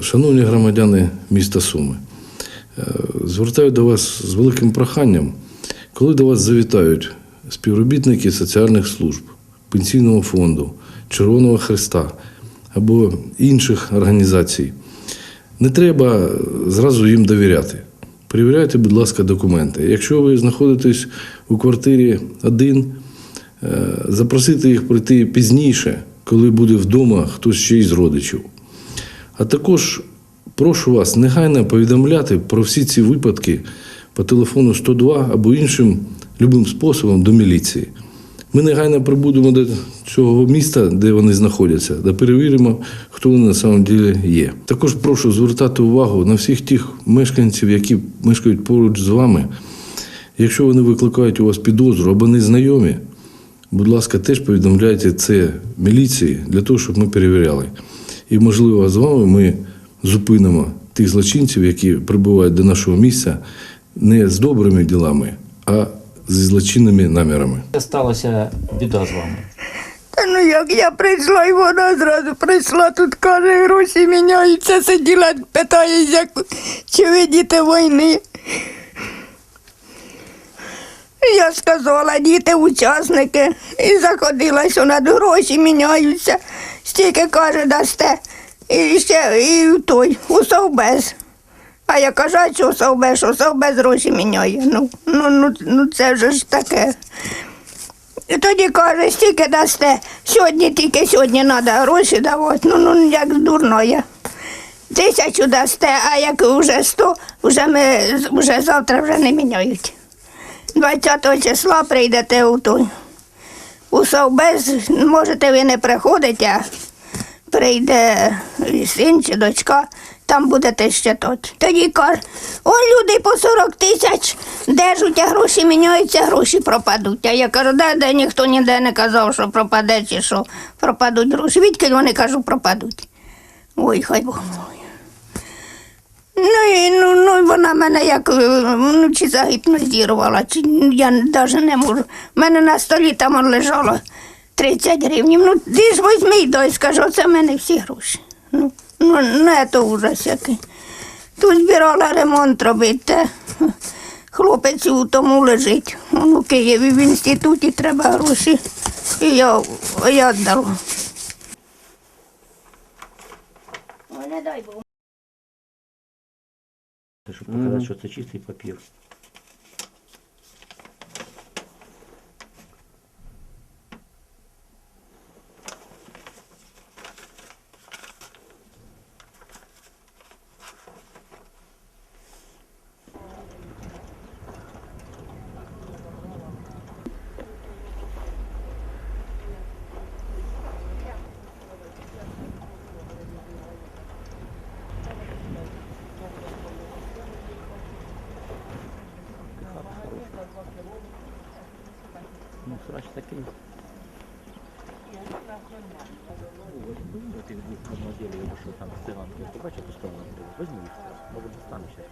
Шановні громадяни міста Суми, е, звертаю до вас з великим проханням, коли до вас завітають співробітники соціальних служб, пенсійного фонду, Червоного Христа або інших організацій, не треба зразу їм довіряти. Перевіряйте, будь ласка, документи. Якщо ви знаходитесь у квартирі один, е, запросити їх прийти пізніше, коли буде вдома хтось ще із родичів. А також прошу вас негайно повідомляти про всі ці випадки по телефону 102 або іншим любим способом до міліції. Ми негайно прибудемо до цього міста, де вони знаходяться, та перевіримо, хто вони на самом ділі є. Також прошу звертати увагу на всіх тих мешканців, які мешкають поруч з вами. Якщо вони викликають у вас підозру або незнайомі, будь ласка, теж повідомляйте це міліції для того, щоб ми перевіряли. І, можливо, з вами ми зупинимо тих злочинців, які прибувають до нашого місця не з добрими ділами, а зі злочинними намірами. Сталася біда з вами. Та ну як я прийшла, і вона зразу прийшла, тут каже, гроші міняються, сиділа, питає, як, чи ви діти війни. Я сказала, діти учасники, і заходилась вона, гроші міняються, стільки каже, дасте. І ще і той, у совбез. А я кажу, а що совбез, що совбез гроші міняє. Ну, ну, ну, ну це вже ж таке. І тоді каже, стільки дасте. Сьогодні тільки сьогодні треба гроші давати. Ну, ну як дурно я. Тисячу дасте, а як вже сто, вже, ми, вже завтра вже не міняють. 20 числа прийдете у той. У Совбез, можете ви не приходити, а прийде син чи дочка, там будете щитати. Тоді каже, он люди по 40 тисяч держуть, а гроші міняються, гроші пропадуть. А я кажу, де, де ніхто ніде не казав, що пропаде чи що пропадуть гроші. Відки вони кажу, пропадуть. Ой, хай Бог. Ну, і, ну, ну, вона мене як е, ну, чи загіпнозірувала, чи я навіть не можу. У мене на столі там лежало 30 гривень. Ну, ти ж візьми й дай, скажу, це в мене всі гроші. Ну, ну не то ужас який. Тут збирала ремонт робити. Хлопець у тому лежить. У Києві в інституті треба гроші. І я, я віддала. Не дай Бог. Щоб показати, що це чистий папір. Ну, срач такий. Ти в одному ділі, що там циганки, ти що сторону? Возьми їх, може достану ще.